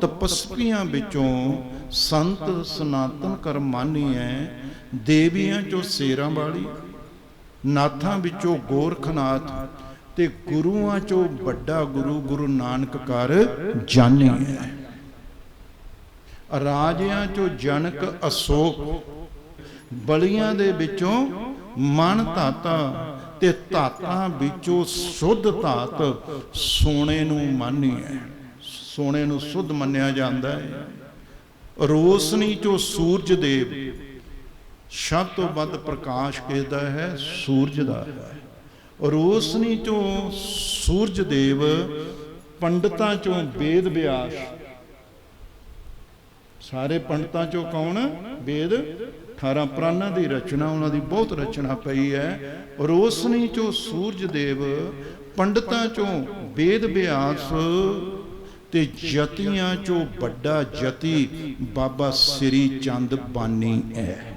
ਤਪਸਵੀਆਂ ਵਿੱਚੋਂ ਸੰਤ ਸਨਾਤਨ ਕਰਮਾਨੀ ਐ, ਦੇਵੀਆਂ ਚੋਂ ਸੇਰਾਂ ਵਾਲੀ, ਨਾਥਾਂ ਵਿੱਚੋਂ ਗੋਰਖਨਾਥ ਤੇ ਗੁਰੂਆਂ ਚੋਂ ਵੱਡਾ ਗੁਰੂ ਗੁਰੂ ਨਾਨਕ ਕਰ ਜਾਣੀ ਹੈ ਰਾਜਿਆਂ ਚੋਂ ਜਨਕ ਅਸ਼ੋਕ, ਬਲੀਆਂ ਦੇ ਵਿੱਚੋਂ ਮਨ ਧਾਤਾ ਤੇ ਧਾਤਾਂ ਵਿੱਚੋਂ ਸੁੱਧ ਧਾਤ ਸੋਨੇ ਨੂੰ ਮਾਨੀ ਹੈ ਸੋਨੇ ਨੂੰ ਸੁੱਧ ਮੰਨਿਆ ਜਾਂਦਾ ਹੈ। ਰੋਸ਼ਨੀ ਚੋਂ ਸੂਰਜ ਦੇਵ ਸਭ ਤੋਂ ਵੱਧ ਪ੍ਰਕਾਸ਼ ਕਿਸਦਾ ਹੈ? ਸੂਰਜ ਦਾ ਹੈ। ਰੋਸ਼ਨੀ ਚੋਂ ਸੂਰਜ ਦੇਵ ਪੰਡਤਾਂ ਚੋਂ ਵੇਦ ਵਿਆਸ ਸਾਰੇ ਪੰਡਤਾਂ ਚੋਂ ਕੌਣ? ਵੇਦ। 18 ਪ੍ਰਾਨਾਂ ਦੀ ਰਚਨਾ, ਉਹਨਾਂ ਦੀ ਬਹੁਤ ਰਚਨਾ ਪਈ ਹੈ। ਰੋਸ਼ਨੀ ਚੋਂ ਸੂਰਜ ਦੇਵ ਪੰਡਤਾਂ ਚੋਂ ਵੇਦ ਵਿਆਸ ਤੇ ਜਤੀਆਂ ਚੋਂ ਵੱਡਾ ਜਤੀ ਬਾਬਾ ਸ੍ਰੀ ਚੰਦ ਬਾਨੀ ਹੈ।